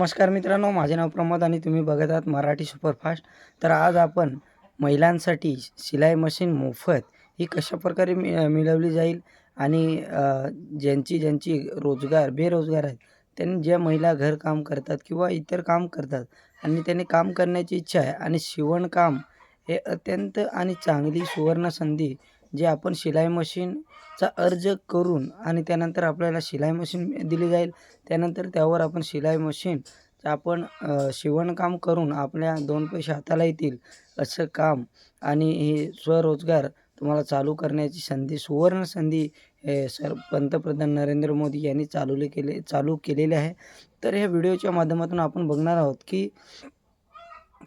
नमस्कार मित्रांनो माझे नाव प्रमोद आणि तुम्ही बघत आहात मराठी सुपरफास्ट. तर आज आपण महिलांसाठी शिलाई मशीन मोफत ही कशा प्रकारे मि मिळवली जाईल आणि ज्यांची ज्यांची रोजगार बेरोजगार आहेत त्यांनी ज्या महिला घरकाम करतात किंवा इतर काम करतात आणि त्यांनी काम करण्याची इच्छा आहे आणि शिवणकाम हे अत्यंत आणि चांगली सुवर्ण संधी जे आपण शिलाई मशीनचा अर्ज करून आणि त्यानंतर आपल्याला शिलाई मशीन दिली जाईल. त्यानंतर त्यावर आपण शिलाई मशीन आपण शिवणकाम करून आपल्या दोन पैसे हाताला येतील असं काम आणि हे स्वरोजगार तुम्हाला चालू करण्याची संधी सुवर्ण संधी हे सर पंतप्रधान नरेंद्र मोदी यांनी चालवले केले चालू केलेले आहे. तर ह्या व्हिडिओच्या माध्यमातून आपण बघणार आहोत की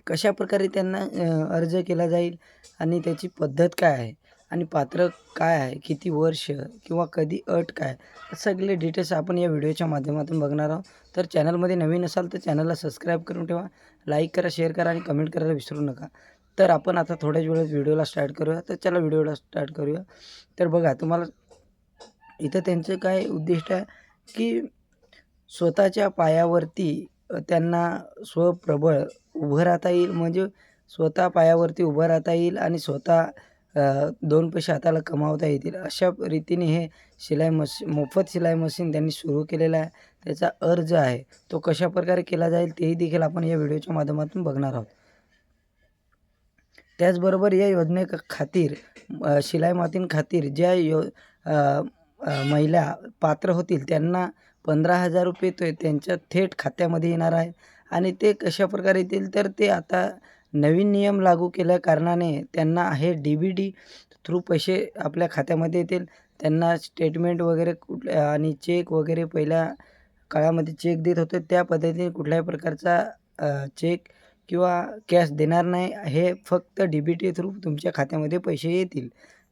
कशा प्रकारे त्यांना अर्ज केला जाईल आणि त्याची पद्धत काय आहे. आणि पात्र काय आहे? किती वर्ष किंवा कधी अट काय? सगळे डिटेल्स आपण या व्हिडिओच्या माध्यमातून बघणार आहोत. तर चॅनलमध्ये नवीन असाल तर चॅनलला सबस्क्राईब करून ठेवा. लाईक करा शेअर करा आणि कमेंट करायला विसरू नका. तर आपण आता थोड्याच वेळात व्हिडिओला स्टार्ट करूया. तर चला व्हिडिओला स्टार्ट करूया. तर बघा तुम्हाला इथं त्यांचं काय उद्दिष्ट आहे की स्वतःच्या पायावरती त्यांना स्वप्रबळ उभं राहता येईल. म्हणजे स्वतः पायावरती उभं राहता येईल आणि स्वतः दोन पैसे हाताला कमावता येतील. अशा रीतीने हे शिलाई मशीन मोफत शिलाई मशीन त्यांनी सुरू केलेलं आहे. त्याचा अर्ज आहे तो कशाप्रकारे केला जाईल तेही देखील आपण या व्हिडिओच्या माध्यमातून बघणार आहोत. त्याचबरोबर या योजने खातीर शिलाई मातीन खातीर ज्या यो महिला पात्र होतील त्यांना पंधरा हजार रुपये तो त्यांच्या थेट खात्यामध्ये येणार आहे. आणि ते कशाप्रकारे येतील तर ते आता नवीन नियम लागू केल्या कारणाने त्यांना हे डी बी डी थ्रू पैसे आपल्या खात्यामध्ये येतील. त्यांना स्टेटमेंट वगैरे कुठल्या आणि चेक वगैरे पहिल्या काळामध्ये चेक देत होते. त्या पद्धतीने कुठल्याही प्रकारचा चेक किंवा कॅश देणार नाही. हे फक्त डी बी टी थ्रू तुमच्या खात्यामध्ये पैसे येतील.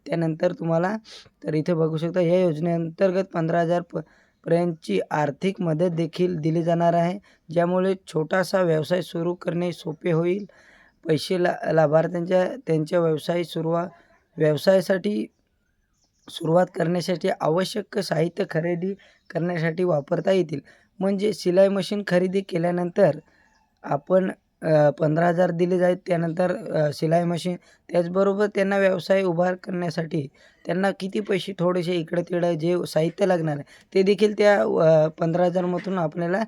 त्यानंतर तुम्हाला तर इथे बघू शकता या योजनेअंतर्गत पंधरा हजार प पर्यंतची आर्थिक मदत देखील दिली जाणार आहे. ज्यामुळे छोटासा व्यवसाय सुरू करणे सोपे होईल. पैसे ला लाभार्थ्यांच्या त्यांच्या व्यवसाय सुरुवा व्यवसायासाठी सुरुवात करण्यासाठी आवश्यक साहित्य खरेदी करण्यासाठी वापरता येतील. म्हणजे शिलाई मशीन खरेदी केल्यानंतर आपण पंधरा हजार दिले जाईल. त्यानंतर शिलाई मशीन त्याचबरोबर त्यांना व्यवसाय उभार करण्यासाठी त्यांना किती पैसे थोडेसे इकडं तिकडं जे साहित्य लागणार आहे ते देखील त्या पंधरा हजारमधून आपल्याला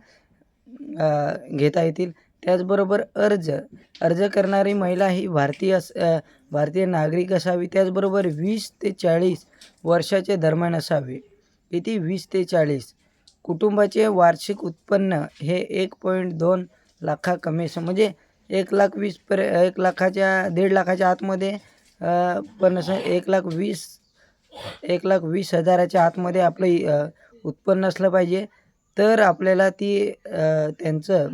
घेता येतील. त्याचबरोबर अर्ज. अर्ज करणारी महिला ही भारतीय अस भारतीय नागरिक असावी. त्याचबरोबर वीस ते चाळीस वर्षाचे दरम्यान असावे. किती? वीस ते चाळीस. कुटुंबाचे वार्षिक उत्पन्न हे एक पॉईंट दोन लाखा कमी असं म्हणजे एक लाख वीस पर एक लाखाच्या दीड लाखाच्या आतमध्ये पण असं एक लाख वीस एक लाख वीस हजाराच्या आतमध्ये आपलं उत्पन्न असलं पाहिजे. तर आपल्याला ती त्यांचं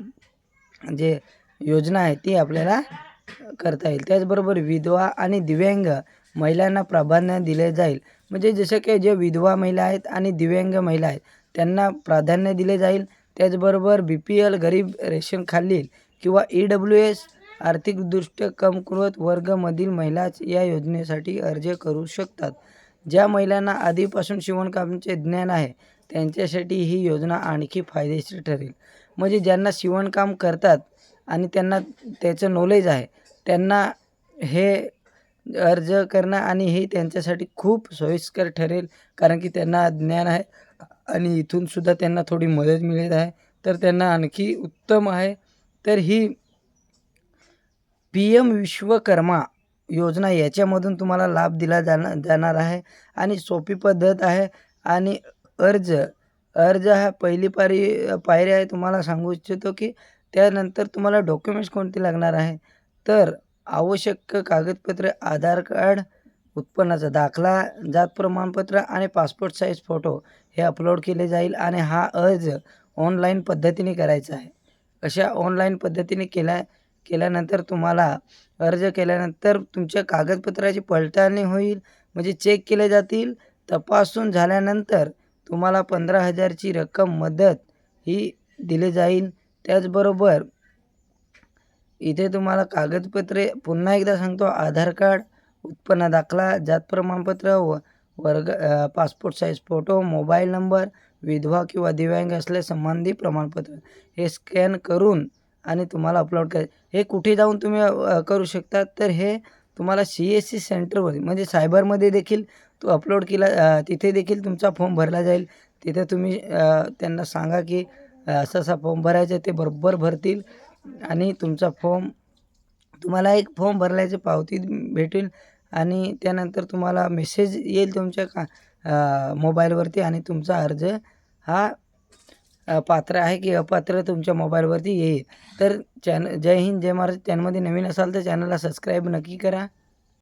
जे योजना आहे ती आपल्याला करता येईल. त्याचबरोबर विधवा आणि दिव्यांग महिलांना प्राधान्य दिले जाईल. म्हणजे जसं की जे विधवा महिला आहेत आणि दिव्यांग महिला आहेत त्यांना प्राधान्य दिले जाईल. त्याचबरोबर बी पी एल गरीब रेशन किंवा ई डब्ल्यू एस आर्थिकदृष्ट्या कमकुवत वर्गमधील महिलाच या योजनेसाठी अर्ज करू शकतात. ज्या महिलांना आधीपासून शिवणकामाचे ज्ञान आहे त्यांच्यासाठी ही योजना आणखी फायदेशीर ठरेल. म्हणजे ज्यांना शिवणकाम करतात आणि त्यांना त्याचं नॉलेज आहे त्यांना हे अर्ज करणं आणि हे त्यांच्यासाठी खूप सोयीस्कर ठरेल कारण की त्यांना ज्ञान आहे आणि इथूनसुद्धा त्यांना थोडी मदत मिळत आहे. तर त्यांना आणखी उत्तम आहे. तर ही पी एम विश्वकर्मा योजना याच्यामधून तुम्हाला लाभ दिला जाणार जाणार आहे आणि सोपी पद्धत आहे आणि अर्ज अर्ज हा पहिली पारी पायरी आहे. तुम्हाला सांगू इच्छितो की त्यानंतर तुम्हाला डॉक्युमेंट्स कोणते लागणार आहे? तर आवश्यक कागदपत्रे आधार कार्ड उत्पन्नाचा दाखला जात प्रमाणपत्र आणि पासपोर्ट साईज फोटो हे अपलोड केले जाईल आणि हा अर्ज ऑनलाईन पद्धतीने करायचा आहे. अशा ऑनलाईन पद्धतीने केल्या केल्यानंतर तुम्हाला अर्ज केल्यानंतर तुमच्या कागदपत्राची पडताळणी होईल म्हणजे चेक केले जातील. तपासून झाल्यानंतर तुम्हाला पंधरा हजारची रक्कम मदत ही दिली जाईल. त्याचबरोबर इथे तुम्हाला कागदपत्रे पुन्हा एकदा सांगतो. आधार कार्ड उत्पन्न दाखला जात प्रमाणपत्र व वर्ग passport size photo mobile number विधवा किंवा दिव्यांग असले संबंधी प्रमाणपत्र. हे स्कॅन करून आणि तुम्हाला अपलोड कर हे कुठे जाऊन तुम्ही करू शकता? तर हे तुम्हाला सी एस सी सेंटरमध्ये म्हणजे सायबरमध्ये देखील तो अपलोड केला तिथे देखील तुमचा फॉर्म भरला जाईल. तिथे तुम्ही त्यांना सांगा की असा असा फॉर्म भरायचा आहे ते बरोबर भरतील. आणि तुमचा फॉर्म तुम्हाला एक फॉर्म भरल्याची पावती भेटेल. आणि त्यानंतर तुम्हाला मेसेज येईल तुमच्या का मोबाईलवरती आणि तुमचा अर्ज हा पात्र आहे की अपात्र तुमच्या मोबाईलवरती येईल. तर चॅन जय हिंद जय महाराज. चॅनलमध्ये नवीन असाल तर चॅनलला सबस्क्राईब नक्की करा.